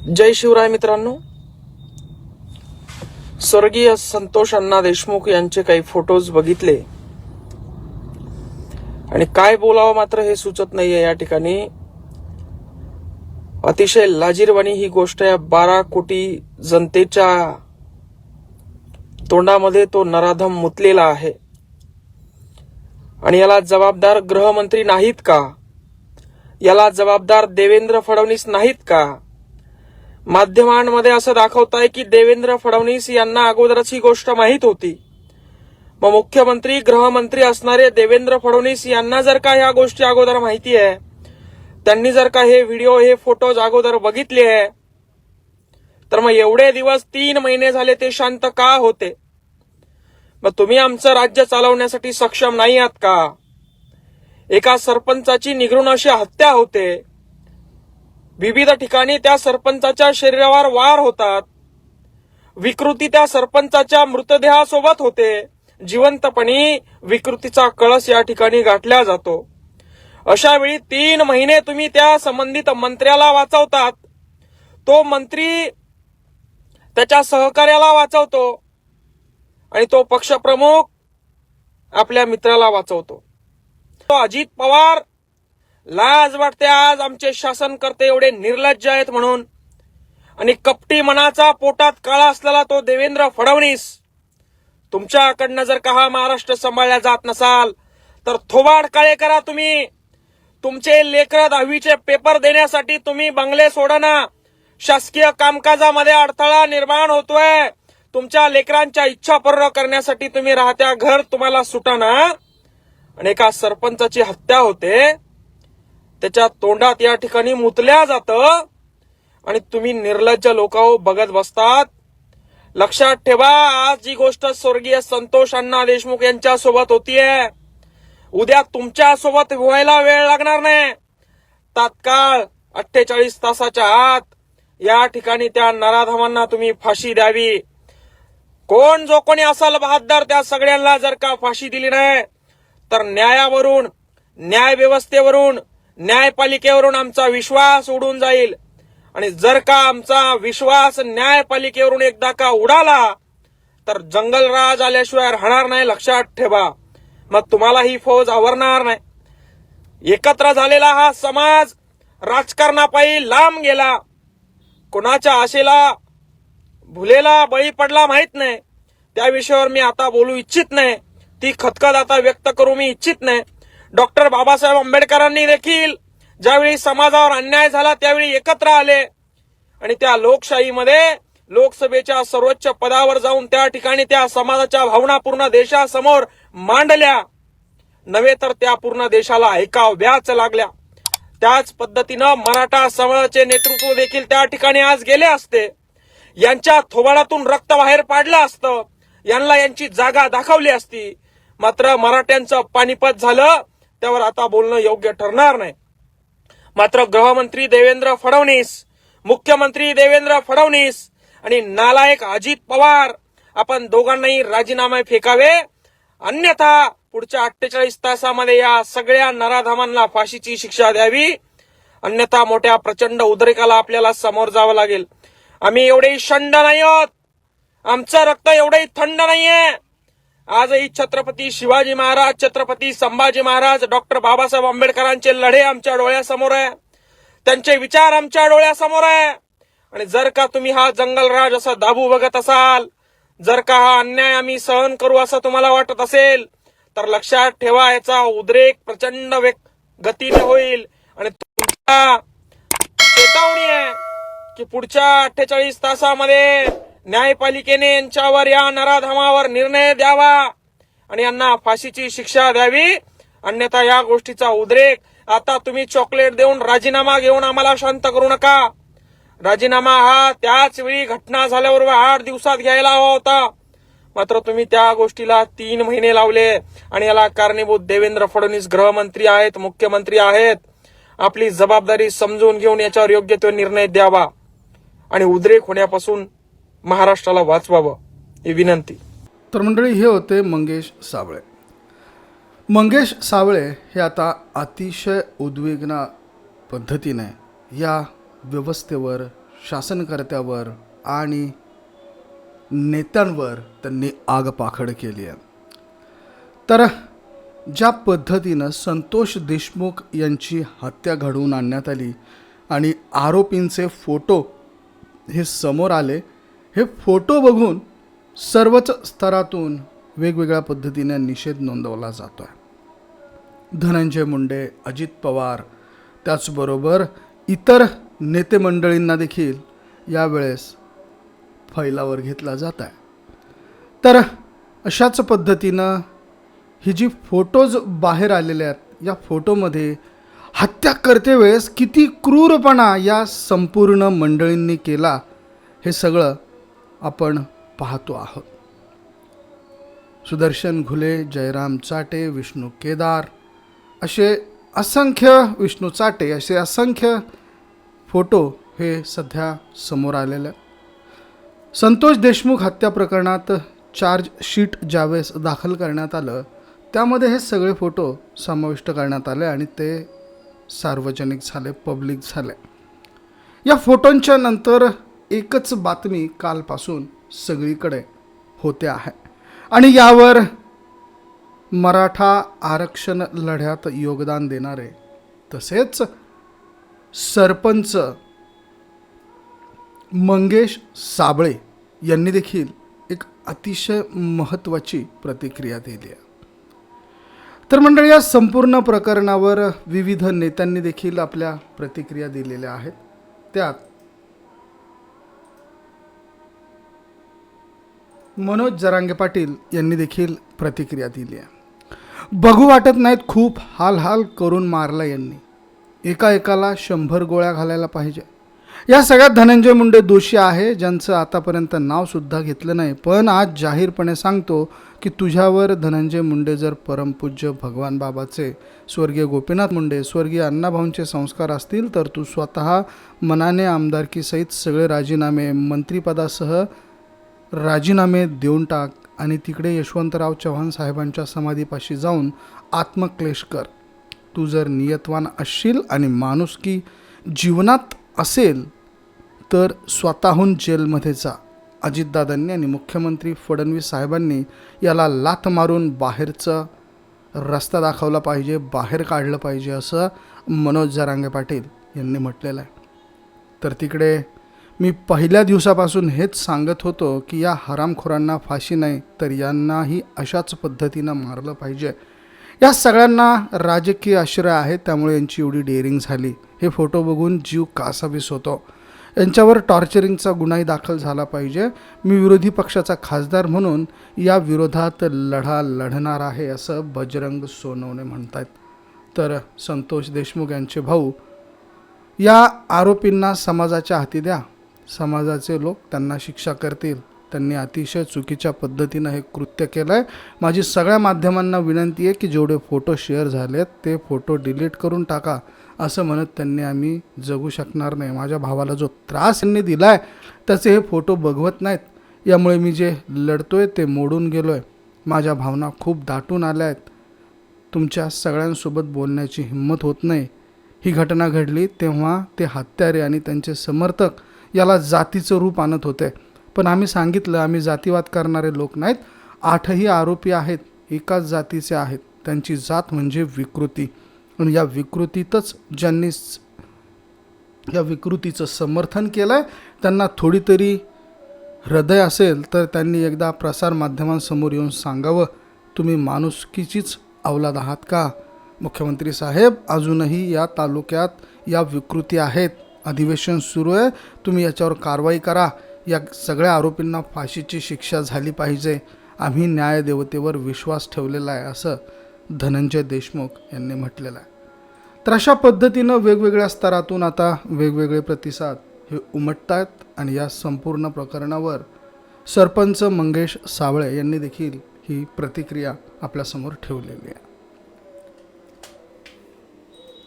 जय शिवराय मित्रांनो. स्वर्गीय संतोष अण्णा देशमुख यांचे काही फोटोज बघितले. आणि काय बोलावं मात्र हे सुचत नाहीये या ठिकाणी. अतिशय लाजीरवाणी ही गोष्ट या बारा कोटी जनतेच्या तोंडामध्ये तो नराधम मुतलेला आहे. आणि याला जबाबदार गृहमंत्री नाहीत का? याला जबाबदार देवेंद्र फडणवीस नाहीत का? माध्यमांमध्ये असं दाखवताय की देवेंद्र फडणवीस यांना अगोदरच ही गोष्ट माहीत होती. मग मुख्यमंत्री गृहमंत्री असणारे देवेंद्र फडणवीस यांना जर का ह्या गोष्टी अगोदर माहिती आहे त्यांनी जर का हे व्हिडिओ हे फोटोज अगोदर बघितले आहे तर मग एवढे दिवस तीन महिने झाले ते शांत का होते? मग तुम्ही आमचं राज्य चालवण्यासाठी सक्षम नाही आहात का? एका सरपंचाची निघून अशी हत्या होते. विविध ठिकाणी त्या सरपंचाच्या शरीरावर वार होतात. विकृती त्या सरपंचाच्या मृतदेहासोबत होते. जिवंतपणी विकृतीचा कळस या ठिकाणी गाठला जातो. अशा वेळी तीन महिने तुम्ही त्या संबंधित मंत्र्याला वाचवतात. तो मंत्री त्याच्या सहकार्याला वाचवतो आणि तो पक्षप्रमुख आपल्या मित्राला वाचवतो. तो अजित पवार लाज वाटते आज आमचे शासन करते एवढे निर्लज्ज आहेत म्हणून. आणि कपटी मनाचा पोटात काळा असलेला तो देवेंद्र फडणवीस तुमच्याकडनं जर का हा महाराष्ट्र सांभाळला जात नसाल तर थोबाड काळे करा तुम्ही. तुमचे लेकर दहावीचे पेपर देण्यासाठी तुम्ही बंगले सोडाना शासकीय कामकाजामध्ये अडथळा निर्माण होतोय. तुमच्या लेकरांच्या इच्छा पूर्ण करण्यासाठी तुम्ही राहत्या घर तुम्हाला सुटाना आणि एका सरपंचाची हत्या होते. त्याच्या तोंडात या ठिकाणी मुतल्या जातं. आणि तुम्ही निर्लज्ज लोक हो, बघत बसतात. लक्षात ठेवा आज जी गोष्ट स्वर्गीय संतोष अण्णा देशमुख यांच्या सोबत होतीये. उद्या तुमच्यासोबत व्हायला वेळ लागणार नाही. तात्काळ अठ्ठेचाळीस तासाच्या आत या ठिकाणी त्या नराधमांना तुम्ही फाशी द्यावी. कोण जो कोणी असाल बहादर त्या सगळ्यांना जर का फाशी दिली नाही तर न्यायावरून न्याय व्यवस्थेवरून न्यायपालिकेवरून आमचा विश्वास उडून जाईल. आणि जर का आमचा विश्वास न्यायपालिकेवरून एकदा का उडाला तर जंगलराज आल्याशिवाय राहणार नाही लक्षात ठेवा. मग तुम्हाला ही फौज आवरणार नाही. एकत्र झालेला हा समाज राजकारणापायी लांब गेला. कोणाच्या आशेला भुलेला बळी पडला माहीत नाही. त्या विषयावर मी आता बोलू इच्छित नाही. ती खतखत आता व्यक्त करू मी इच्छित नाही. डॉक्टर बाबासाहेब आंबेडकरांनी देखील ज्यावेळी समाजावर अन्याय झाला त्यावेळी एकत्र आले. आणि त्या लोकशाहीमध्ये लोकसभेच्या सर्वोच्च पदावर जाऊन त्या ठिकाणी त्या समाजाच्या भावना पूर्ण देशासमोर मांडल्या. नव्हे तर त्या पूर्ण देशाला ऐकाव्याच लागल्या. त्याच पद्धतीनं मराठा समाजाचे नेतृत्व देखील त्या ठिकाणी आज गेले असते. यांच्या थोबाडातून रक्त बाहेर पाडलं असतं. यांना यांची जागा दाखवली असती. मात्र मराठ्यांचं पानिपत झालं. त्यावर आता बोलणं योग्य ठरणार नाही. मात्र गृहमंत्री देवेंद्र फडणवीस मुख्यमंत्री देवेंद्र फडणवीस आणि नालायक अजित पवार आपण दोघांनाही राजीनामे फेकावे अन्यथा पुढच्या अठ्ठेचाळीस तासामध्ये या सगळ्या नराधामांना फाशीची शिक्षा द्यावी अन्यथा मोठ्या प्रचंड उद्रेकाला आपल्याला समोर जावं लागेल. आम्ही एवढे शंड नाही आहोत आमचं रक्त एवढंही थंड नाहीये. आजही छत्रपती शिवाजी महाराज छत्रपती संभाजी महाराज डॉक्टर बाबासाहेब आंबेडकरांचे लढे आमच्या डोळ्यासमोर आहे. त्यांचे विचार आमच्या डोळ्यासमोर आहे. आणि जर का तुम्ही हा जंगलराज असा दाबू बघत असाल जर का हा अन्याय आम्ही सहन करू असं तुम्हाला वाटत असेल तर लक्षात ठेवा याचा उद्रेक प्रचंड गतीने होईल. आणि तुमच्या चेतावणी आहे की पुढच्या अठ्ठेचाळीस तासामध्ये न्यायपालिकेने यांच्यावर या नराधमावर निर्णय द्यावा आणि यांना फाशीची शिक्षा द्यावी. अन्यथा या गोष्टीचा उद्रेक. आता तुम्ही चॉकलेट देऊन राजीनामा घेऊन आम्हाला शांत करू नका. राजीनामा हा त्याच वेळी घटना झाल्यावर आठ दिवसात घ्यायला हवा होता. मात्र तुम्ही त्या गोष्टीला तीन महिने लावले आणि याला कारणीभूत देवेंद्र फडणवीस गृहमंत्री आहेत मुख्यमंत्री आहेत. आपली जबाबदारी समजून घेऊन याच्यावर योग्य तो निर्णय द्यावा. आणि उद्रेक होण्यापासून महाराष्ट्राला वाचवावं ही विनंती. तर मंडळी हे होते मंगेश साबळे मंगेश साबळे हे आता अतिशय उद्विग्न पद्धतीने या व्यवस्थेवर शासनकर्त्यावर आणि नेत्यांवर त्यांनी आगपाखड केली आहे. तर ज्या पद्धतीनं संतोष देशमुख यांची हत्या घडवून आणण्यात आली आणि आरोपींचे फोटो हे समोर आले हे फोटो बघून सर्वच स्तरातून वेगवेगळ्या पद्धतीने निषेध नोंदवला जातो आहे धनंजय मुंडे अजित पवार त्याचबरोबर इतर नेते मंडळींना देखील यावेळेस फैलावर घेतला जात आहे तर अशाच पद्धतीनं ही जी फोटोज बाहेर आलेले आहेत या फोटोमध्ये हत्या करते वेळेस किती क्रूरपणा या संपूर्ण मंडळींनी केला हे सगळं आपण पाहतो आहोत. सुदर्शन घुले जयराम चाटे विष्णू केदार असे असंख्य विष्णू चाटे असे असंख्य फोटो हे सध्या समोर आलेले. संतोष देशमुख हत्या प्रकरणात चार्जशीट ज्यावेळेस दाखल करण्यात आलं त्यामध्ये हे सगळे फोटो समाविष्ट करण्यात आले आणि ते सार्वजनिक झाले पब्लिक झाले. या फोटोंच्या नंतर एकच बातमी कालपासून सगळीकडे होते आहे. आणि यावर मराठा आरक्षण लढ्यात योगदान देणारे तसेच सरपंच मंगेश साबळे यांनी देखील एक अतिशय महत्त्वाची प्रतिक्रिया दिली आहे. तर मंडळ या संपूर्ण प्रकरणावर विविध नेत्यांनी देखील आपल्या प्रतिक्रिया दिलेल्या आहेत. त्यात मनोज जरांगे पाटील यांनी देखील प्रतिक्रिया दिली आहे. बघू वाटत नाहीत खूप हाल हाल करून मारला यांनी. एका एकाला शंभर गोळ्या घालायला पाहिजे. या सगळ्यात धनंजय मुंडे दोषी आहे ज्यांचं आतापर्यंत नावसुद्धा घेतलं नाही. पण आज जाहीरपणे सांगतो की तुझ्यावर धनंजय मुंडे जर परमपूज्य भगवान बाबाचे स्वर्गीय गोपीनाथ मुंडे स्वर्गीय अण्णाभाऊंचे संस्कार असतील तर तू स्वतः मनाने आमदारकीसहित सगळे राजीनामे मंत्रिपदासह राजीनामे देऊन टाक आणि तिकडे यशवंतराव चव्हाण साहेबांच्या समाधीपाशी जाऊन आत्मक्लेश कर. तू जर नियतवान असशील आणि माणुसकी जीवनात असेल तर स्वतःहून जेलमध्ये जा. अजितदादांनी आणि मुख्यमंत्री फडणवीस साहेबांनी याला लाथ मारून बाहेरचा रस्ता दाखवला पाहिजे बाहेर काढलं पाहिजे असं मनोज जरांगे पाटील यांनी म्हटलेलं आहे. तर तिकडे मी पहिल्या दिवसापासून हेच सांगत होतो की या हरामखोरांना फाशी नाही तर यांनाही अशाच पद्धतीनं मारलं पाहिजे. या सगळ्यांना राजकीय आश्रय आहे त्यामुळे यांची एवढी डेअरिंग झाली. हे फोटो बघून जीव कासावीस होतो. यांच्यावर टॉर्चरिंगचा गुन्हाही दाखल झाला पाहिजे. मी विरोधी पक्षाचा खासदार म्हणून या विरोधात लढा लढणार आहे असं बजरंग सोनवणे आहेत तर संतोष देशमुख यांचे भाऊ या आरोपींना समाजाच्या हाती द्या. समाजाचे लोक त्यांना शिक्षा करतील. त्यांनी अतिशय चुकीच्या पद्धतीनं हे कृत्य केलं आहे माझी सगळ्या माध्यमांना विनंती आहे की जेवढे फोटो शेअर झालेत ते फोटो डिलीट करून टाका. असं म्हणत त्यांनी आम्ही जगू शकणार नाही. माझ्या भावाला जो त्रास यांनी दिला आहे त्याचे हे फोटो बघवत नाहीत. यामुळे मी जे लढतो आहे ते मोडून गेलो आहे माझ्या भावना खूप दाटून आल्या आहेत तुमच्या सगळ्यांसोबत बोलण्याची हिंमत होत नाही. ही घटना घडली तेव्हा ते हत्यारे आणि त्यांचे समर्थक याला जातीचं रूप आणत होते. पण आम्ही सांगितलं आम्ही जातीवाद करणारे लोक नाहीत. आठही आरोपी आहेत एकाच जातीचे आहेत. त्यांची जात म्हणजे विकृती. आणि या विकृतीतच ज्यांनी या विकृतीचं समर्थन केलं आहे त्यांना थोडी तरी हृदय असेल तर त्यांनी एकदा प्रसारमाध्यमांसमोर येऊन सांगावं. तुम्ही माणुसकीचीच अवलाद आहात का? मुख्यमंत्री साहेब अजूनही या तालुक्यात या विकृती आहेत. अधिवेशन सुरू आहे. तुम्ही याच्यावर कारवाई करा. या सगळ्या आरोपींना फाशीची शिक्षा झाली पाहिजे. आम्ही न्यायदेवतेवर विश्वास ठेवलेला आहे असं धनंजय देशमुख यांनी म्हटलेलं आहे. तर अशा पद्धतीनं वेगवेगळ्या स्तरातून आता वेगवेगळे प्रतिसाद हे उमटत आहेत आणि या संपूर्ण प्रकरणावर सरपंच मंगेश सावळे यांनी देखील ही प्रतिक्रिया आपल्यासमोर ठेवलेली आहे.